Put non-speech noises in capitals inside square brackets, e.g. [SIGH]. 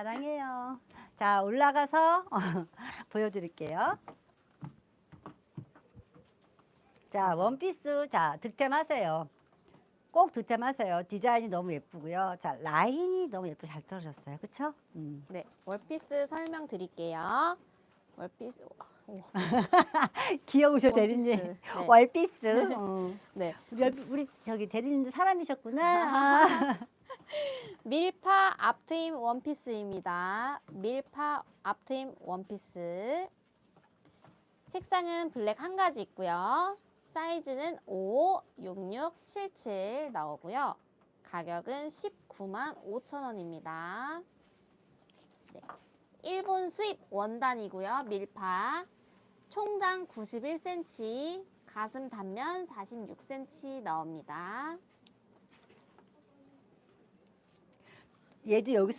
사랑해요. 자, 올라가서 [LAUGHS] 보여드릴게요. 자, 원피스. 자, 득템하세요. 꼭 득템하세요. 디자인이 너무 예쁘고요. 자, 라인이 너무 예쁘게 잘 떨어졌어요. 그쵸? 음. 네, 월피스 설명 드릴게요. 월피스. 오, [LAUGHS] 귀여우셔. 대리님. 네. 월피스. 어. [LAUGHS] 네. 우리, 열- 우리 저기 대리님도 사람이셨구나. 아. 밀파 앞트임 원피스입니다. 밀파 앞트임 원피스. 색상은 블랙 한 가지 있고요. 사이즈는 5, 66, 77 나오고요. 가격은 19만 5천 원입니다. 네. 일본 수입 원단이고요. 밀파. 총장 91cm, 가슴 단면 46cm 나옵니다. 얘도 여기